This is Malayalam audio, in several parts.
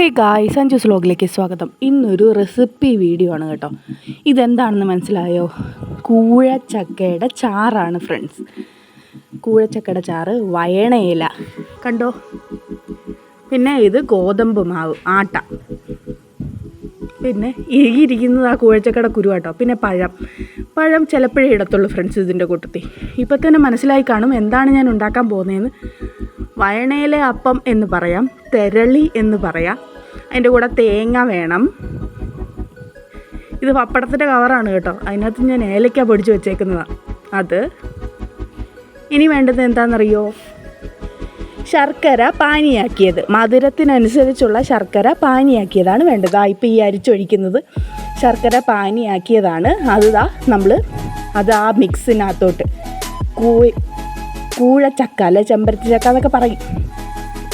ഹേ ഗായ്സ് സഞ്ജുസ് വ്ലോഗിലേക്ക് സ്വാഗതം. ഇന്നൊരു റെസിപ്പി വീഡിയോ ആണ് കേട്ടോ. ഇതെന്താണെന്ന് മനസ്സിലായോ? കൂഴച്ചക്കയുടെ ചാറാണ് ഫ്രണ്ട്സ് കൂഴച്ചക്കയുടെ ചാറ് വയണയില കണ്ടോ? പിന്നെ ഇത് ഗോതമ്പ് മാവ് ആട്ട. പിന്നെ ഈ ഇരിക്കുന്നത് ആ കൂഴച്ചക്കയുടെ കുരുവാട്ടോ പിന്നെ പഴം. പഴം ചിലപ്പോഴേ ഇടത്തുള്ളൂ ഫ്രണ്ട്സ് ഇതിന്റെ കൂട്ടത്തിൽ. ഇപ്പം തന്നെ മനസ്സിലായി കാണും എന്താണ് ഞാൻ ഉണ്ടാക്കാൻ പോകുന്നതെന്ന്. വയണയിലെ അപ്പം എന്ന് പറയാം തെരളി എന്ന് പറയാം അതിന്റെ കൂടെ തേങ്ങ വേണം. ഇത് പപ്പടത്തിന്റെ കവറാണ് കേട്ടോ. അതിനകത്ത് ഞാൻ ഏലക്ക പൊടിച്ച് വെച്ചേക്കുന്നതാണ് അത്. ഇനി വേണ്ടത് എന്താണെന്നറിയോ? ശർക്കര പാനിയാക്കിയത്. മധുരത്തിനനുസരിച്ചുള്ള ശർക്കര പാനിയാക്കിയതാണ് വേണ്ടത്. ആ ഇപ്പോൾ ഈ അരിച്ചൊഴിക്കുന്നത് ശർക്കര പാനിയാക്കിയതാണ്. അത് നമ്മൾ അത് ആ മിക്സിനകത്തോട്ട് കൂ കൂഴച്ചക്ക അല്ലെ ചെമ്പരത്തി ചക്ക എന്നൊക്കെ പറയും.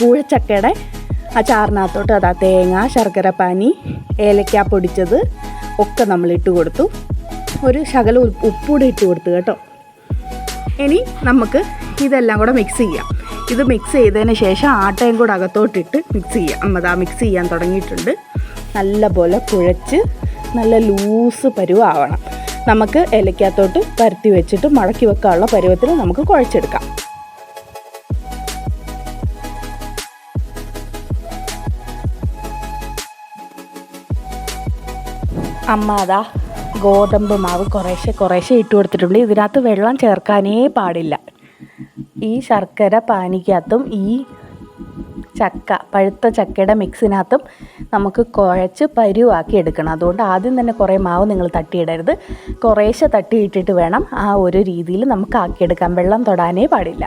കൂഴച്ചക്കയുടെ ആ ചാറിനകത്തോട്ട് അതാ തേങ്ങ ശർക്കര പാനി ഏലക്ക പൊടിച്ചത് ഒക്കെ നമ്മൾ ഇട്ട് കൊടുത്തു. ഒരു ശകല ഉപ്പ് ഉപ്പൂടെ ഇട്ട് കൊടുത്തു കേട്ടോ. ഇനി നമുക്ക് ഇതെല്ലാം കൂടെ മിക്സ് ചെയ്യാം. ഇത് മിക്സ് ചെയ്തതിന് ശേഷം ആട്ടയും കൂടെ അകത്തോട്ടിട്ട് മിക്സ് ചെയ്യാം. അമ്മതാ മിക്സ് ചെയ്യാൻ തുടങ്ങിയിട്ടുണ്ട്. നല്ലപോലെ കുഴച്ച് നല്ല ലൂസ് പരുവാവണം. നമുക്ക് ഇലക്കകത്തോട്ട് പരത്തി വെച്ചിട്ട് മടക്കി വെക്കാനുള്ള പരുവത്തിൽ നമുക്ക് കുഴച്ചെടുക്കാം. അമ്മ അതാ ഗോതമ്പ് മാവ് കുറേശ്ശെ കുറേശ്ശെ ഇട്ട് കൊടുത്തിട്ടുണ്ട് ഇതിനകത്ത് വെള്ളം ചേർക്കാനേ പാടില്ല. ഈ ശർക്കര പാനിക്കകത്തും ഈ ചക്ക പഴുത്ത ചക്കയുടെ മിക്സിനകത്തും നമുക്ക് കുഴച്ച് പരുവാക്കി എടുക്കണം. അതുകൊണ്ട് ആദ്യം തന്നെ കുറേ മാവ് നിങ്ങൾ തട്ടിയിടരുത്. കുറേശ്ശെ തട്ടിയിട്ടിട്ട് വേണം ആ ഒരു രീതിയിൽ നമുക്ക് ആക്കിയെടുക്കാം വെള്ളം തൊടാനേ പാടില്ല.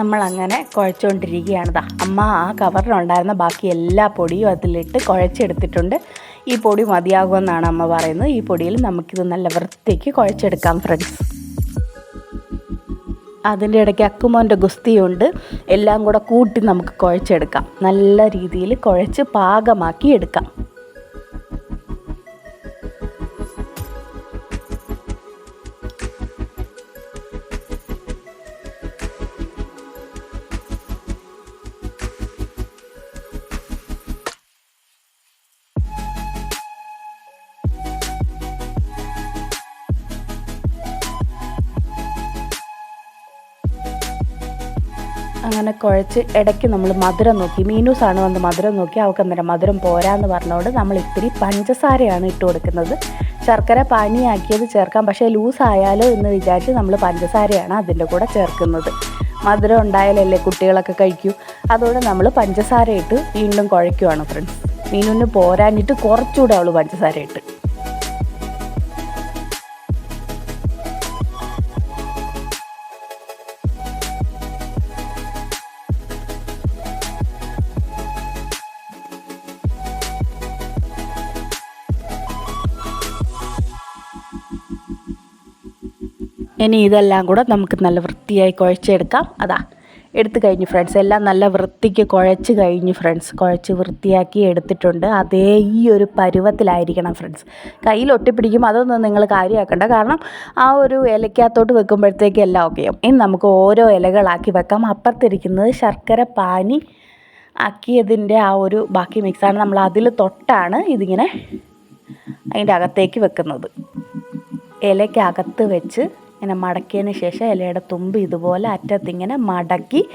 നമ്മളങ്ങനെ കുഴച്ചുകൊണ്ടിരിക്കുകയാണ് ദാ അമ്മ ആ കവറിലുണ്ടായിരുന്ന ബാക്കി എല്ലാ പൊടിയും അതിലിട്ട് കുഴച്ചെടുത്തിട്ടുണ്ട്. ഈ പൊടി മതിയാകുമെന്നാണ് അമ്മ പറയുന്നത്. ഈ പൊടിയിൽ നമുക്കിത് നല്ല വൃത്തിക്ക് കുഴച്ചെടുക്കാം ഫ്രണ്ട്സ് അതിന്റെ ഇടയ്ക്ക് അക്കുമോന്റെ ഗുസ്തിയുണ്ട്. എല്ലാം കൂടെ കൂട്ടി നമുക്ക് കുഴച്ചെടുക്കാം. നല്ല രീതിയിൽ കുഴച്ച് പാകമാക്കി എടുക്കാം. അങ്ങനെ കുഴച്ച് ഇടയ്ക്ക് നമ്മൾ മധുരം നോക്കി. മീനൂസാണ് വന്ന് മധുരം നോക്കി. അവൾക്ക് അന്നേരം മധുരം പോരാന്ന് പറഞ്ഞുകൊണ്ട് നമ്മൾ ഇത്തിരി പഞ്ചസാരയാണ് ഇട്ട് കൊടുക്കുന്നത്. ശർക്കര പാനിയാക്കിയത് ചേർക്കാം. പക്ഷേ ലൂസ് എന്ന് വിചാരിച്ച് നമ്മൾ പഞ്ചസാരയാണ് അതിന്റെ കൂടെ ചേർക്കുന്നത്. മധുരം ഉണ്ടായാലല്ലേ കുട്ടികളൊക്കെ കഴിക്കൂ. അതുകൊണ്ട് നമ്മൾ പഞ്ചസാര ഇട്ട് വീണ്ടും കുഴയ്ക്കുവാണ് ഫ്രണ്ട്സ്. മീനുവിന് പോരാഞ്ഞിട്ട് കുറച്ചുകൂടെ അവൾ പഞ്ചസാര ഇട്ട്. ഇനി ഇതെല്ലാം കൂടെ നമുക്ക് നല്ല വൃത്തിയായി കുഴച്ചെടുക്കാം. അതാ എടുത്തു കഴിഞ്ഞു ഫ്രണ്ട്സ് എല്ലാം നല്ല വൃത്തിക്ക് കുഴച്ച് കഴിഞ്ഞു ഫ്രണ്ട്സ് കുഴച്ച് വൃത്തിയാക്കി എടുത്തിട്ടുണ്ട്. അതേ ഈ ഒരു പരുവത്തിലായിരിക്കണം ഫ്രണ്ട്സ് കയ്യിൽ ഒട്ടിപ്പിടിക്കും അതൊന്നും നിങ്ങൾ കാര്യമാക്കണ്ട. കാരണം ആ ഒരു ഇലക്കകത്തോട്ട് വെക്കുമ്പോഴത്തേക്ക് എല്ലാം ഓക്കെ ഇനി നമുക്ക് ഓരോ ഇലകളാക്കി വെക്കാം. അപ്പുറത്തിരിക്കുന്നത് ശർക്കര പാനി ആക്കിയതിന്റെ ആ ഒരു ബാക്കി മിക്സാണ് നമ്മൾ അതിൽ തൊട്ടാണ് ഇതിങ്ങനെ അതിന്റെ അകത്തേക്ക് വെക്കുന്നത്. ഇലയ്ക്കകത്ത് വെച്ച് ഇങ്ങനെ മടക്കിയതിന് ശേഷം ഇലയുടെ തുമ്പ് ഇതുപോലെ അറ്റത്തിങ്ങനെ മടക്കി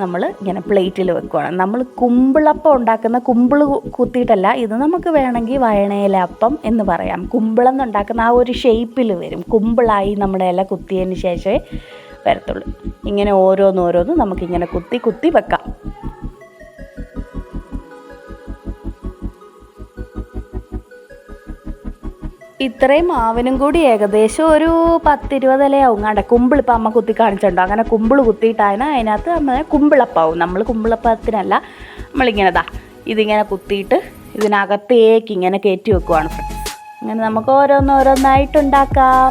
നമ്മൾ ഇങ്ങനെ പ്ലേറ്റിൽ വെക്കുകയാണ് നമ്മൾ കുമ്പിളപ്പം ഉണ്ടാക്കുന്ന കുമ്പിൾ കുത്തിയിട്ടല്ല ഇത് നമുക്ക് വേണമെങ്കിൽ വയണയിലപ്പം എന്ന് പറയാം. കുമ്പിളം എന്നുണ്ടാക്കുന്ന ആ ഒരു ഷേപ്പിൽ വരും. കുമ്പിളായി നമ്മുടെ ഇല കുത്തിയതിന് ശേഷമേ വരത്തുള്ളൂ. ഇങ്ങനെ ഓരോന്നോരോന്ന് നമുക്കിങ്ങനെ കുത്തി കുത്തി വെക്കാം. ഇത്രയും മാവിനും കൂടി ഏകദേശം ഒരു പത്തിരുപത് ഇലയാവും. കണ്ട കുമ്പിളിപ്പം അമ്മ കുത്തി കാണിച്ചിട്ടുണ്ടോ അങ്ങനെ കുമ്പിൾ കുത്തിയിട്ടാണ് അതിനകത്ത് അമ്മ കുമ്പിളപ്പാവും. നമ്മൾ കുമ്പിളപ്പത്തിനല്ല നമ്മളിങ്ങനെതാ ഇതിങ്ങനെ കുത്തിയിട്ട് ഇതിനകത്തേക്ക് ഇങ്ങനെ കയറ്റി വെക്കുവാണ് അങ്ങനെ നമുക്ക് ഓരോന്നോരോന്നായിട്ടുണ്ടാക്കാം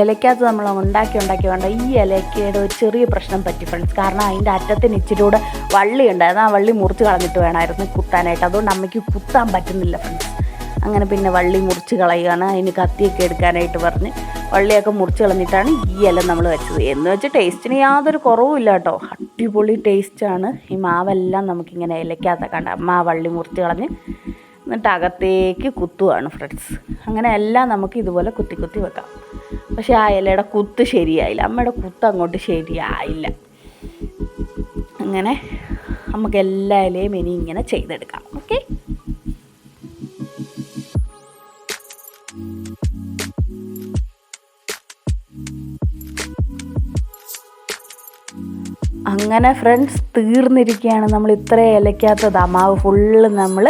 ഇലക്കകത്ത് നമ്മൾ ഉണ്ടാക്കി ഉണ്ടാക്കി വേണ്ട ഈ ഇലയ്ക്കയുടെ ഒരു ചെറിയ പ്രശ്നം പറ്റി ഫ്രണ്ട്സ് കാരണം അതിന്റെ അറ്റത്തിന് ഇച്ചിരി കൂടെ വള്ളി ഉണ്ടായിരുന്നു. ആ വള്ളി മുറിച്ച് കളഞ്ഞിട്ട് വേണമായിരുന്നു കുത്താനായിട്ട്. അതുകൊണ്ട് അമ്മയ്ക്ക് കുത്താൻ പറ്റുന്നില്ല ഫ്രണ്ട്സ് അങ്ങനെ പിന്നെ വള്ളി മുറിച്ച് കളയുകയാണ്. അതിന് കത്തിയൊക്കെ എടുക്കാനായിട്ട് പറഞ്ഞ് വള്ളിയൊക്കെ മുറിച്ച് കളഞ്ഞിട്ടാണ് ഈ ഇല നമ്മൾ വെച്ചത്. എന്ന് വെച്ചാൽ ടേസ്റ്റിന് യാതൊരു കുറവുമില്ല കേട്ടോ. അടിപൊളി ടേസ്റ്റാണ് ഈ മാവെല്ലാം നമുക്കിങ്ങനെ ഇലയ്ക്കകത്തൊക്കെ ഉണ്ട് അമ്മ ആ വള്ളി മുറിച്ച് കളഞ്ഞ് എന്നിട്ട് അകത്തേക്ക് കുത്തുവാണ് ഫ്രണ്ട്സ്. അങ്ങനെ എല്ലാം നമുക്ക് ഇതുപോലെ കുത്തി കുത്തി വെക്കാം. പക്ഷേ ആ ഇലയുടെ കുത്ത് ശരിയായില്ല. അമ്മയുടെ കുത്ത് അങ്ങോട്ട് ശരിയായില്ല. അങ്ങനെ നമുക്ക് എല്ലാ ഇലയും ഇനി ഇങ്ങനെ ചെയ്തെടുക്കാം. ഓക്കെ? അങ്ങനെ ഫ്രണ്ട്സ് തീർന്നിരിക്കുകയാണ് നമ്മൾ ഇത്ര ഇലയ്ക്കകത്ത് ദമാവ്. ഫുള്ള് നമ്മൾ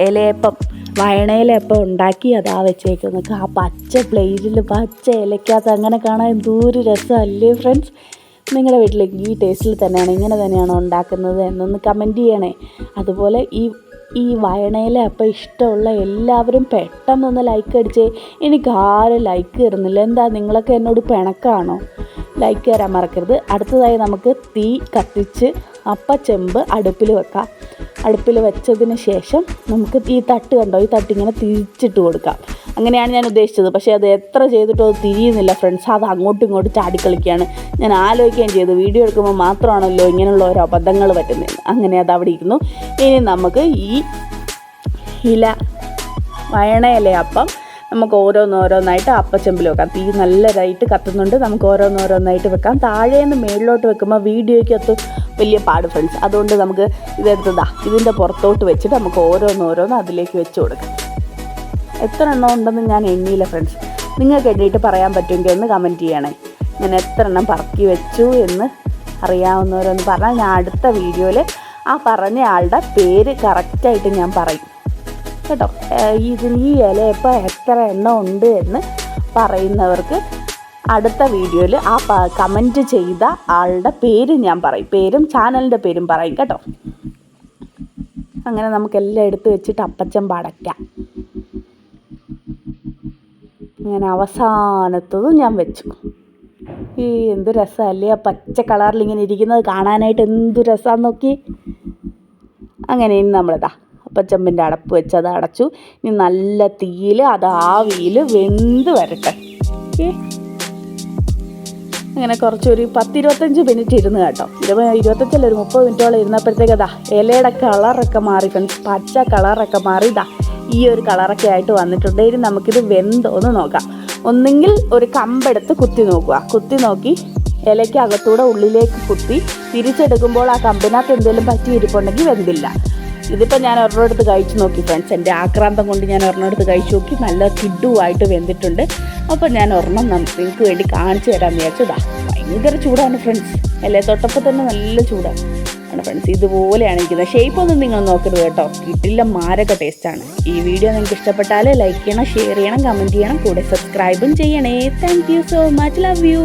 ഇലയപ്പം വയണയിലപ്പം ഉണ്ടാക്കി അതാ വെച്ചേക്കുന്നത്. ആ പച്ച പ്ലേറ്റിൽ പച്ച ഇലയ്ക്കകത്ത് അങ്ങനെ കാണാൻ എന്തോരു രസമല്ലേ ഫ്രണ്ട്സ് നിങ്ങളുടെ വീട്ടിലേക്ക് ഈ ടേസ്റ്റിൽ തന്നെയാണ് ഇങ്ങനെ തന്നെയാണോ ഉണ്ടാക്കുന്നത് എന്നൊന്ന് കമന്റ് ചെയ്യണേ. അതുപോലെ ഈ ഈ വയണയിലെ അപ്പം ഇഷ്ടമുള്ള എല്ലാവരും പെട്ടെന്നൊന്ന് ലൈക്ക് അടിച്ചേ. എനിക്ക് ആരും ലൈക്ക് തരുന്നില്ല. എന്താ നിങ്ങളൊക്കെ എന്നോട് പിണക്കാണോ? ലൈക്ക് തരാൻ മറക്കരുത്. അടുത്തതായി നമുക്ക് തീ കത്തിച്ച് അപ്പ ചെമ്പ് അടുപ്പിൽ വെക്കാം. അടുപ്പിൽ വെച്ചതിന് ശേഷം നമുക്ക് ഈ തട്ട് കണ്ടോ? ഈ തട്ട് ഇങ്ങനെ തിരിച്ചിട്ട് കൊടുക്കാം. അങ്ങനെയാണ് ഞാൻ ഉദ്ദേശിച്ചത്. പക്ഷേ അത് എത്ര ചെയ്തിട്ടും അത് തിരിയുന്നില്ല ഫ്രണ്ട്സ് അത് അങ്ങോട്ടും ഇങ്ങോട്ടും ചാടിക്കളിക്കുകയാണ്. ഞാൻ ആലോചിക്കുകയും ചെയ്തു. വീഡിയോ എടുക്കുമ്പോൾ മാത്രമാണല്ലോ ഇങ്ങനെയുള്ള ഓരോ അബദ്ധങ്ങൾ പറ്റുന്നത്. അങ്ങനെ അത് അവിടെ ഇരുന്നു. ഇനി നമുക്ക് ഈ ഇല വയണയിലയപ്പം നമുക്ക് ഓരോന്നോരോന്നായിട്ട് അപ്പച്ചെമ്പിൽ വെക്കാം. തീ നല്ലതായിട്ട് കത്തുന്നുണ്ട്. നമുക്ക് ഓരോന്നോരോന്നായിട്ട് വെക്കാം. താഴേന്ന് മേളിലോട്ട് വെക്കുമ്പോൾ വീഡിയോയ്ക്കകത്ത് വലിയ പാട് ഫ്രണ്ട്സ് അതുകൊണ്ട് നമുക്ക് ഇതെടുത്തതാ ഇതിന്റെ പുറത്തോട്ട് വെച്ചിട്ട് നമുക്ക് ഓരോന്നോരോന്ന് അതിലേക്ക് വെച്ച് കൊടുക്കാം. എത്ര എണ്ണം ഉണ്ടെന്ന് ഞാൻ എണ്ണിയില്ല ഫ്രണ്ട്സ് നിങ്ങൾക്ക് എണ്ണിയിട്ട് പറയാൻ പറ്റുമെങ്കിൽ ഒന്ന് കമന്റ് ചെയ്യണേ. ഞാൻ എത്ര എണ്ണം പറക്കി വെച്ചു എന്ന് അറിയാവുന്നവരൊന്ന് പറഞ്ഞാൽ ഞാൻ അടുത്ത വീഡിയോയിൽ ആ പറഞ്ഞ ആളുടെ പേര് കറക്റ്റായിട്ട് ഞാൻ പറയും. കേട്ടോ. ഇതിന് ഈ ഇല ഇപ്പോൾ എത്ര എണ്ണം ഉണ്ട് എന്ന് പറയുന്നവർക്ക് അടുത്ത വീഡിയോയിൽ ആ കമന്റ് ചെയ്ത ആളുടെ പേര് ഞാൻ പറയും. പേരും ചാനലിന്റെ പേരും പറയും കേട്ടോ. അങ്ങനെ നമുക്കെല്ലാം എടുത്ത് വെച്ചിട്ട് അപ്പച്ചൻ പടയ്ക്കാം. അങ്ങനെ അവസാനത്തതും ഞാൻ വെച്ചു. ഈ എന്ത് രസമല്ലേ ആ പച്ച കളറിൽ ഇങ്ങനെ ഇരിക്കുന്നത് കാണാനായിട്ട് എന്ത് രസമാണെന്ന് നോക്കി അങ്ങനെ ഇനി നമ്മളിതാ. അപ്പച്ചമ്പിന്റെ അടപ്പ് വെച്ച് അത് അടച്ചു. ഇനി നല്ല തീയിൽ അത് ആവിയിൽ വെന്ത് വരട്ടെ. അങ്ങനെ കുറച്ചൊരു പത്തിരുപത്തഞ്ച് മിനിറ്റ് ഇരുന്ന് കേട്ടോ. ഇരുപത് ഇരുപത്തഞ്ചല്ല ഒരു മുപ്പത് മിനിറ്റോളം ഇരുന്നപ്പോഴത്തേക്ക് ഇതാ ഇലയുടെ കളറൊക്കെ മാറി ഫ്രണ്ട്സ്. പച്ച കളറൊക്കെ മാറി ഇതാ ഈ ഒരു കളറൊക്കെ ആയിട്ട് വന്നിട്ടുണ്ട്. ഇനി നമുക്കിത് വെന്തോന്ന് നോക്കാം. ഒന്നെങ്കിൽ ഒരു കമ്പെടുത്ത് കുത്തി നോക്കുക. കുത്തി നോക്കി ഇലയ്ക്ക് അകത്തൂടെ ഉള്ളിലേക്ക് കുത്തി തിരിച്ചെടുക്കുമ്പോൾ ആ കമ്പിനകത്ത് എന്തെങ്കിലും പറ്റി ഇരിപ്പുണ്ടെങ്കിൽ വെന്തില്ല. ഇതിപ്പോൾ ഞാൻ ഒരെണ്ണം എടുത്ത് കഴിച്ചു നോക്കി ഫ്രണ്ട്സ് എന്റെ ആക്രാന്തം കൊണ്ട് ഞാൻ ഒരെണ്ണം എടുത്ത് കഴിച്ചു നോക്കി. നല്ല കിഡുവായിട്ട് വെന്തിട്ടുണ്ട്. അപ്പോൾ ഞാൻ ഒരെണ്ണം നിങ്ങൾക്ക് വേണ്ടി കാണിച്ചു തരാമെന്ന് വിചാരിച്ചതാ ഭയങ്കര ചൂടാണ് ഫ്രണ്ട്സ് അല്ലേ? തൊട്ടപ്പോൾ തന്നെ നല്ല ചൂടാണ്. ആണ് ഫ്രണ്ട്സ് ഇതുപോലെയാണ് ഇരിക്കുന്നത്. ഷേപ്പ് ഒന്നും നിങ്ങൾ നോക്കരുത് കേട്ടോ. കിട്ടില്ല മാരക ടേസ്റ്റാണ് ഈ വീഡിയോ നിങ്ങൾക്ക് ഇഷ്ടപ്പെട്ടാൽ ലൈക്ക് ചെയ്യണം ഷെയർ ചെയ്യണം കമന്റ് ചെയ്യണം. കൂടെ സബ്സ്ക്രൈബും ചെയ്യണേ. Thank you so much love you